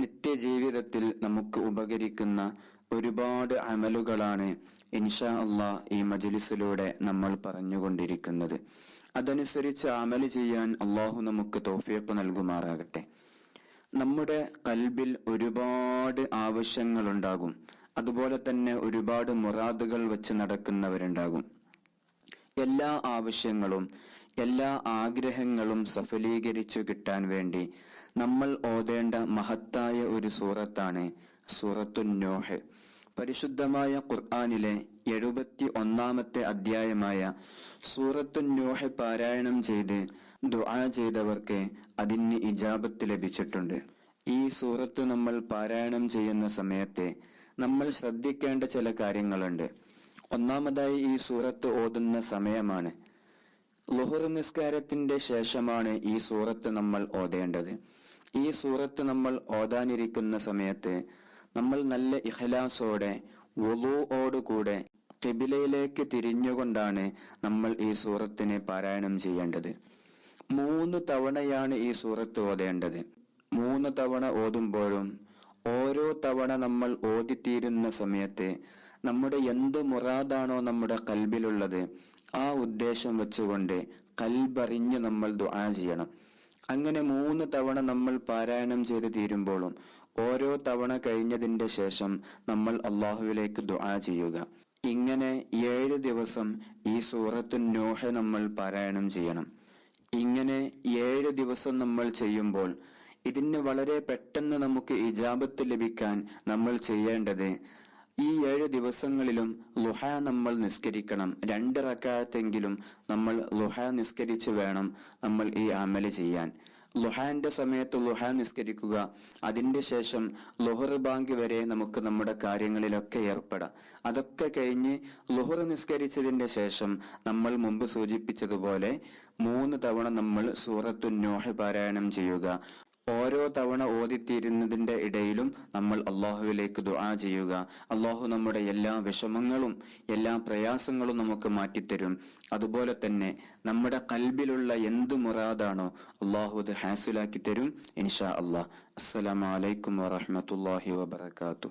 നിത്യജീവിതത്തിൽ നമുക്ക് ഉപകരിക്കുന്ന ഒരുപാട് അമലുകളാണ് ഇൻഷാ അള്ളാ ഈ മജലിസിലൂടെ നമ്മൾ പറഞ്ഞുകൊണ്ടിരിക്കുന്നത്. അതനുസരിച്ച് അമൽ ചെയ്യാൻ അള്ളാഹു നമുക്ക് തോഫിയൊക്കെ നൽകുമാറാകട്ടെ. നമ്മുടെ കൽബിൽ ഒരുപാട് ആവശ്യങ്ങളുണ്ടാകും. അതുപോലെ തന്നെ ഒരുപാട് മുറാദുകൾ വെച്ച് നടക്കുന്നവരുണ്ടാകും. എല്ലാ ആവശ്യങ്ങളും എല്ലാ ആഗ്രഹങ്ങളും സഫലീകരിച്ചു കിട്ടാൻ വേണ്ടി നമ്മൾ ഓതേണ്ട മഹത്തായ ഒരു സൂറത്താണ് സൂറത്തു നോഹ്. പരിശുദ്ധമായ ഖുർആാനിലെ എഴുപത്തി ഒന്നാമത്തെ അധ്യായമായ സൂറത്തു നോഹ് പാരായണം ചെയ്ത് ദുആ ചെയ്തവർക്ക് അതിന് ഇജാബത്ത് ലഭിച്ചിട്ടുണ്ട്. ഈ സൂറത്ത് നമ്മൾ പാരായണം ചെയ്യുന്ന സമയത്ത് നമ്മൾ ശ്രദ്ധിക്കേണ്ട ചില കാര്യങ്ങളുണ്ട്. ഒന്നാമതായി ഈ സൂറത്ത് ഓതുന്ന സമയമാണ്. ലുഹുർ നിസ്കാരത്തിന്റെ ശേഷമാണ് ഈ സൂറത്ത് നമ്മൾ ഓതേണ്ടത്. ഈ സൂറത്ത് നമ്മൾ ഓതാനിരിക്കുന്ന സമയത്ത് നമ്മൾ നല്ല ഇഹലാസോടെ കൂടെ കിബിലയിലേക്ക് തിരിഞ്ഞുകൊണ്ടാണ് നമ്മൾ ഈ സൂറത്തിനെ പാരായണം ചെയ്യേണ്ടത്. മൂന്ന് തവണയാണ് ഈ സൂറത്ത് ഓതേണ്ടത്. മൂന്ന് തവണ ഓതുമ്പോഴും ഓരോ തവണ നമ്മൾ ഓതിത്തീരുന്ന സമയത്തെ നമ്മുടെ എന്ത് മുറാദാണോ നമ്മുടെ കൽബിലുള്ളത് ആ ഉദ്ദേശം വെച്ചുകൊണ്ട് കൽബറിഞ്ഞ് നമ്മൾ ദുആ ചെയ്യണം. അങ്ങനെ മൂന്ന് തവണ നമ്മൾ പാരായണം ചെയ്ത് തീരുമ്പോഴും ഓരോ തവണ കഴിഞ്ഞതിന്റെ ശേഷം നമ്മൾ അള്ളാഹുവിലേക്ക് ദുആ ചെയ്യുക. ഇങ്ങനെ ഏഴ് ദിവസം ഈ സൂറത്തു നോഹ നമ്മൾ പാരായണം ചെയ്യണം. ഇങ്ങനെ ഏഴ് ദിവസം നമ്മൾ ചെയ്യുമ്പോൾ ഇതിന് വളരെ പെട്ടെന്ന് നമുക്ക് ഇജാബത്ത് ലഭിക്കാൻ നമ്മൾ ചെയ്യേണ്ടത് ഈ ഏഴ് ദിവസങ്ങളിലും ലുഹ നമ്മൾ നിസ്കരിക്കണം. രണ്ട് റക്കാഴത്തെങ്കിലും നമ്മൾ ലുഹ നിസ്കരിച്ച് വേണം നമ്മൾ ഈ അമൽ ചെയ്യാൻ. ലുഹാന്റെ സമയത്ത് ലുഹ നിസ്കരിക്കുക. അതിന്റെ ശേഷം ലുഹർ ബാങ്ക് വരെ നമുക്ക് നമ്മുടെ കാര്യങ്ങളിലൊക്കെ ഏർപ്പെടാം. അതൊക്കെ കഴിഞ്ഞ് ലുഹർ നിസ്കരിച്ചതിന്റെ ശേഷം നമ്മൾ മുമ്പ് സൂചിപ്പിച്ചതുപോലെ മൂന്ന് തവണ നമ്മൾ സൂറത്തു നോഹ പാരായണം ചെയ്യുക. ഓരോ തവണ ഓതിത്തീരുന്നതിന്റെ ഇടയിലും നമ്മൾ അള്ളാഹുവിലേക്ക് ദുആ ചെയ്യുക. അള്ളാഹു നമ്മുടെ എല്ലാ വിഷമങ്ങളും എല്ലാ പ്രയാസങ്ങളും നമുക്ക് മാറ്റിത്തരും. അതുപോലെ തന്നെ നമ്മുടെ കൽബിലുള്ള എന്ത് മുറാദാണോ അള്ളാഹു അത് ഹാസിലാക്കി തരും ഇൻഷാ അള്ളാഹ്. അസ്സലാമലൈക്കും വറഹമത്തല്ലാഹി വബർക്കാത്തു